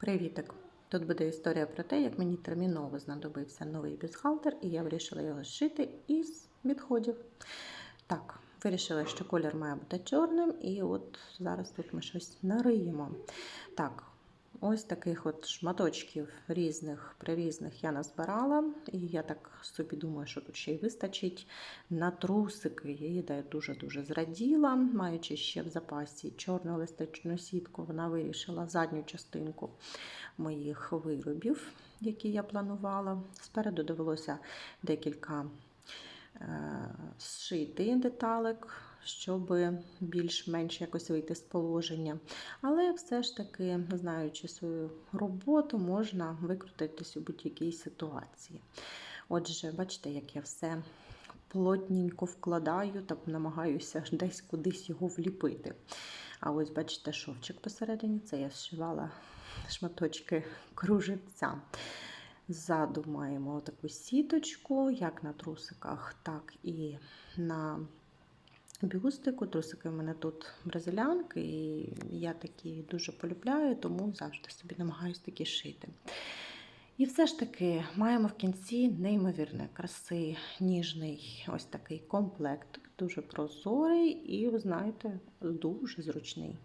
Привітик! Тут буде історія про те, як мені терміново знадобився новий бюстгальтер, і я вирішила його зшити із відходів. Так, вирішила, що колір має бути чорним, і от зараз тут ми щось нариємо. Так, ось таких от шматочків різних прирізних я назбирала, і я так собі думаю, що тут ще й вистачить на трусики. Я їй дуже-дуже зраділа, маючи ще в запасі чорну еластичну сітку, вона вирішила задню частинку моїх виробів, які я планувала. Спереду довелося декілька е, зшити деталек, щоб більш-менш якось вийти з положення. Але все ж таки, знаючи свою роботу, можна викрутитись у будь-якій ситуації. Отже, бачите, як я все плотненько вкладаю та намагаюся десь кудись його вліпити. А ось, бачите, шовчик посередині, це я зшивала шматочки кружевця. Ззаду маємо таку сіточку, як на трусиках, так і на бюстику. Трусики в мене тут бразилянки, і я такі дуже полюбляю, тому завжди собі намагаюся такі шити. І все ж таки маємо в кінці неймовірної краси, ніжний ось такий комплект, дуже прозорий і, ви знаєте, дуже зручний.